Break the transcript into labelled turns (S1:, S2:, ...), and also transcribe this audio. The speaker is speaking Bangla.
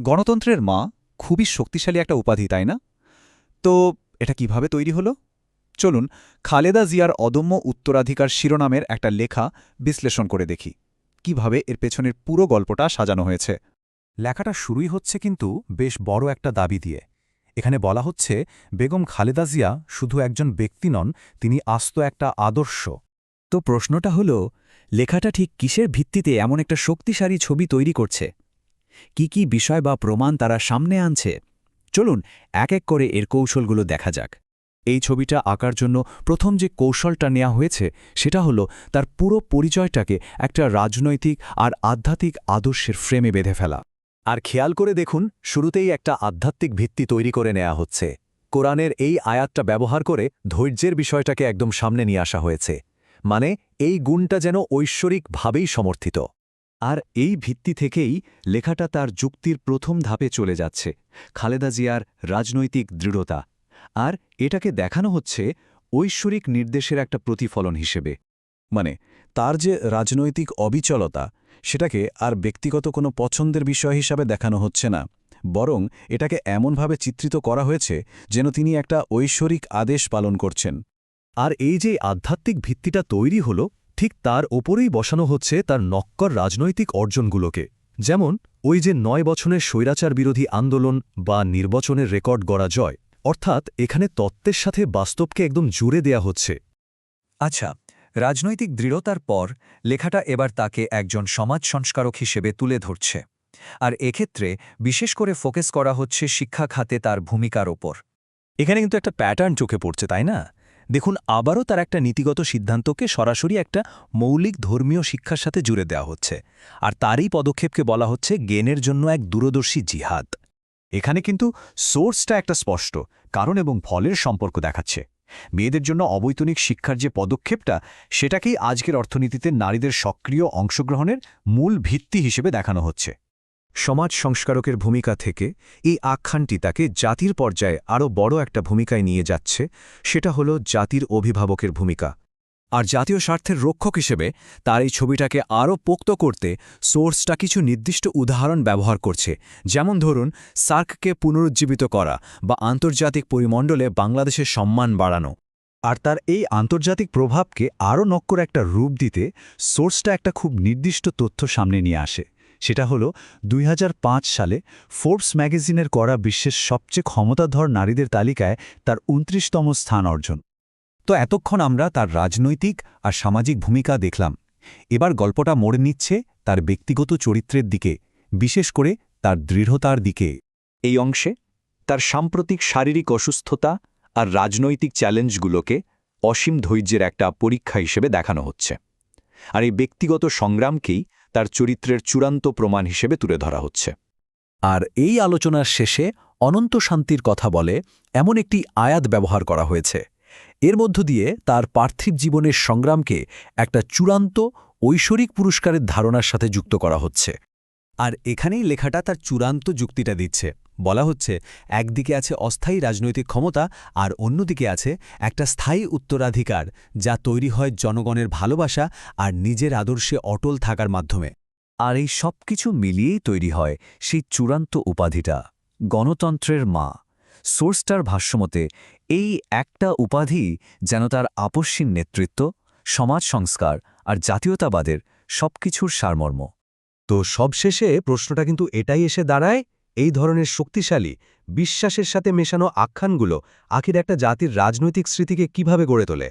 S1: গণতন্ত্রের মা খুবই শক্তিশালী একটা উপাধি, তাই না? তো এটা কীভাবে তৈরি হলো? চলুন খালেদা জিয়ার অদম্য উত্তরাধিকার শিরোনামের একটা লেখা বিশ্লেষণ করে দেখি। কীভাবে এর পেছনের পুরো গল্পটা সাজানো হয়েছে?
S2: লেখাটা শুরুই হচ্ছে কিন্তু বেশ বড় একটা দাবি দিয়ে। এখানে বলা হচ্ছে, বেগম খালেদা জিয়া শুধু একজন ব্যক্তি নন, তিনি আস্ত একটা আদর্শ।
S3: তো প্রশ্নটা হল, লেখাটা ঠিক কিসের ভিত্তিতে এমন একটা শক্তিশালী ছবি তৈরি করছে? কি কি বিষয় বা প্রমাণ তারা সামনে আনছে? চলুন এক এক করে এর কৌশলগুলো দেখা যাক। এই ছবিটা আঁকার জন্য প্রথম যে কৌশলটা নেওয়া হয়েছে, সেটা হলো তার পুরো পরিচয়টাকে একটা রাজনৈতিক আর আধ্যাত্মিক আদর্শের ফ্রেমে বেঁধে ফেলা।
S2: আর খেয়াল করে দেখুন, শুরুতেই একটা আধ্যাত্মিক ভিত্তি তৈরি করে নেওয়া হচ্ছে। কোরআনের এই আয়াতটা ব্যবহার করে ধৈর্যের বিষয়টাকে একদম সামনে নিয়ে আসা হয়েছে। মানে এই গুণটা যেন ঐশ্বরিকভাবেই সমর্থিত।
S3: আর এই ভিত্তি থেকেই লেখাটা তার যুক্তির প্রথম ধাপে চলে যাচ্ছে, খালেদা জিয়ার রাজনৈতিক দৃঢ়তা। আর এটাকে দেখানো হচ্ছে ঐশ্বরিক নির্দেশের একটা প্রতিফলন হিসেবে।
S2: মানে তার যে রাজনৈতিক অবিচলতা, সেটাকে আর ব্যক্তিগত কোনো পছন্দের বিষয় হিসাবে দেখানো হচ্ছে না, বরং এটাকে এমনভাবে চিত্রিত করা হয়েছে যেন তিনি একটা ঐশ্বরিক আদেশ পালন করছেন। আর এই যে আধ্যাত্মিক ভিত্তিটা তৈরি হল ঠিক তার ওপরেই বসানো হচ্ছে তার নক্কর রাজনৈতিক অর্জনগুলোকে। যেমন, ওই যে নয় বছরের স্বৈরাচার বিরোধী আন্দোলন বা নির্বাচনের রেকর্ড গড়া জয়, অর্থাৎ এখানে তত্ত্বের সাথে বাস্তবকে একদম জুড়ে দেয়া হচ্ছে।
S4: আচ্ছা রাজনৈতিক দৃঢ়তার পর লেখাটা এবার তাকে একজন সমাজ সংস্কারক হিসেবে তুলে ধরছে। আর এক্ষেত্রে বিশেষ করে ফোকাস করা হচ্ছে শিক্ষা খাতে তার ভূমিকার ওপর।
S2: এখানে কিন্তু একটা প্যাটার্ন চোখে পড়ছে, তাই না? দেখুন, আবারও তার একটা নীতিগত সিদ্ধান্তকে সরাসরি একটা মৌলিক ধর্মীয় শিক্ষার সাথে জুড়ে দেওয়া হচ্ছে। আর তারই পদক্ষেপকে বলা হচ্ছে জ্ঞানের জন্য এক দূরদর্শী জিহাদ। এখানে কিন্তু সোর্সটা একটা স্পষ্ট, কারণ এবং ফলের সম্পর্ক দেখাচ্ছে। মেয়েদের জন্য অবৈতনিক শিক্ষার যে পদক্ষেপটা, সেটাকেই আজকের অর্থনীতিতে নারীদের সক্রিয় অংশগ্রহণের মূল ভিত্তি হিসেবে দেখানো হচ্ছে। সমাজ সংস্কারকের ভূমিকা থেকে এই আখ্যানটি তাকে জাতির পর্যায়ে আরও বড় একটা ভূমিকায় নিয়ে যাচ্ছে, সেটা হল জাতির অভিভাবকের ভূমিকা।
S3: আর জাতীয় স্বার্থের রক্ষক হিসেবে তার এই ছবিটাকে আরও পোক্ত করতে সোর্সটা কিছু নির্দিষ্ট উদাহরণ ব্যবহার করছে। যেমন ধরুন, সার্ককে পুনরুজ্জীবিত করা বা আন্তর্জাতিক পরিমণ্ডলে বাংলাদেশের সম্মান বাড়ানো।
S2: আর তার এই আন্তর্জাতিক প্রভাবকে আরও নক্কর একটা রূপ দিতে সোর্সটা একটা খুব নির্দিষ্ট তথ্য সামনে নিয়ে আসে। সেটা হলো দুই হাজার পাঁচ সালে ফোর্বস ম্যাগাজিনের করা বিশ্বের সবচেয়ে ক্ষমতাধর নারীদের তালিকায় তার উনত্রিশতম স্থান অর্জন। তো এতক্ষণ আমরা তার রাজনৈতিক আর সামাজিক ভূমিকা দেখলাম। এবার গল্পটা মোড়ে নিচ্ছে তার ব্যক্তিগত চরিত্রের দিকে, বিশেষ করে তার দৃঢ়তার দিকে।
S5: এই অংশে তার সাম্প্রতিক শারীরিক অসুস্থতা আর রাজনৈতিক চ্যালেঞ্জগুলোকে অসীম ধৈর্যের একটা পরীক্ষা হিসেবে দেখানো হচ্ছে। আর এই ব্যক্তিগত সংগ্রামকেই তার চরিত্রের চূড়ান্ত প্রমাণ হিসেবে তুলে ধরা হচ্ছে।
S3: আর এই আলোচনার শেষে অনন্ত শান্তির কথা বলে এমন একটি আয়াত ব্যবহার করা হয়েছে। এর মধ্য দিয়ে তার পার্থিব জীবনের সংগ্রামকে একটা চূড়ান্ত ঐশ্বরিক পুরস্কারের ধারণার সাথে যুক্ত করা হচ্ছে। আর এখানেই লেখাটা তার চূড়ান্ত যুক্তিটা দিচ্ছে। বলা হচ্ছে, একদিকে আছে অস্থায়ী রাজনৈতিক ক্ষমতা আর অন্যদিকে আছে একটা স্থায়ী উত্তরাধিকার যা তৈরি হয় জনগণের ভালোবাসা আর নিজের আদর্শে অটল থাকার মাধ্যমে।
S4: আর এই সব কিছু মিলিয়েই তৈরি হয় সেই চূড়ান্ত উপাধিটা, গণতন্ত্রের মা। সোর্সটার ভাষ্যমতে, এই একটা উপাধি যেন তার আপস্বীন নেতৃত্ব, সমাজ সংস্কার আর জাতীয়তাবাদের সবকিছুর সারমর্ম।
S2: তো সবশেষে প্রশ্নটা কিন্তু এটাই এসে দাঁড়ায়, এই ধরনের শক্তিশালী, বিশ্বাসের সাথে মেশানো আখ্যানগুলো আখির একটা জাতির রাজনৈতিক স্মৃতিকে কীভাবে গড়ে তোলে?